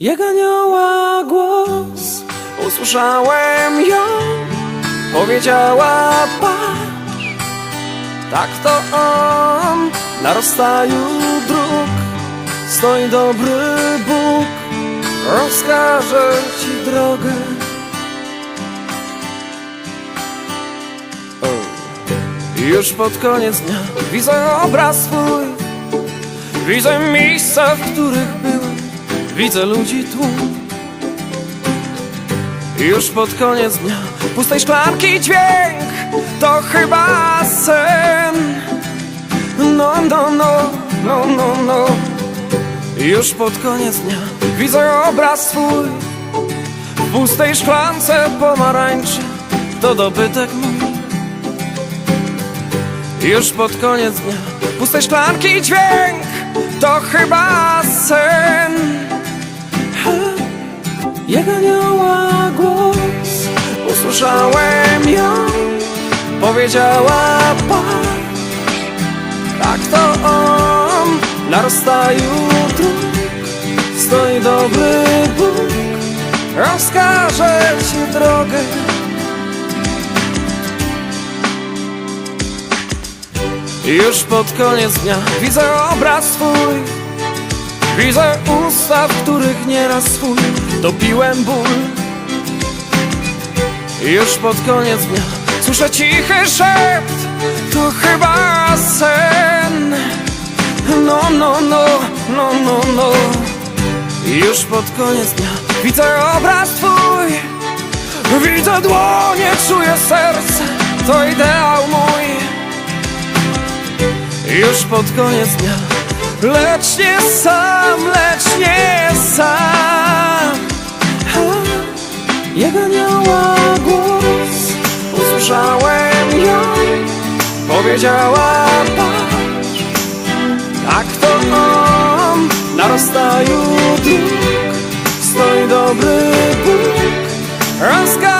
Jak anioła głos Usłyszałem ją Powiedziała patrz Tak to on Na rozstaju dróg Stoi dobry Bóg. Rozkaże ci drogę. Już pod koniec dnia Widzę obraz swój. Widzę miejsca, w których byłem Widzę ludzi tłum Już pod koniec dnia Pustej szklanki dźwięk. To chyba sen. No, no, no, no, no, no. Już pod koniec dnia Widzę obraz swój. W pustej szklance pomarańczy To dobytek mój. Już pod koniec dnia Pustej szklanki dźwięk. To chyba sen Jak anioła głos. Usłyszałem ją. Powiedziała patrz Tak to on Na rozstaju Stoi dobry Bóg. Rozkaże ci drogę. Już pod koniec dnia widzę obraz swój Widzę usta, w których nieraz swój Dopiłem ból. Już pod koniec dnia słyszę cichy szept. To chyba sen. No, no, no, no, no, no. Już pod koniec dnia widzę obraz twój. Widzę dłonie, czuję serce. To ideał mój. Już pod koniec dnia Lecz nie sam, lecz nie sam. Ha, Jak anioła głos Usłyszałem ją. Powiedziała patrz Tak to on. Na rozstaju dróg Stoi dobry Bóg. Drogę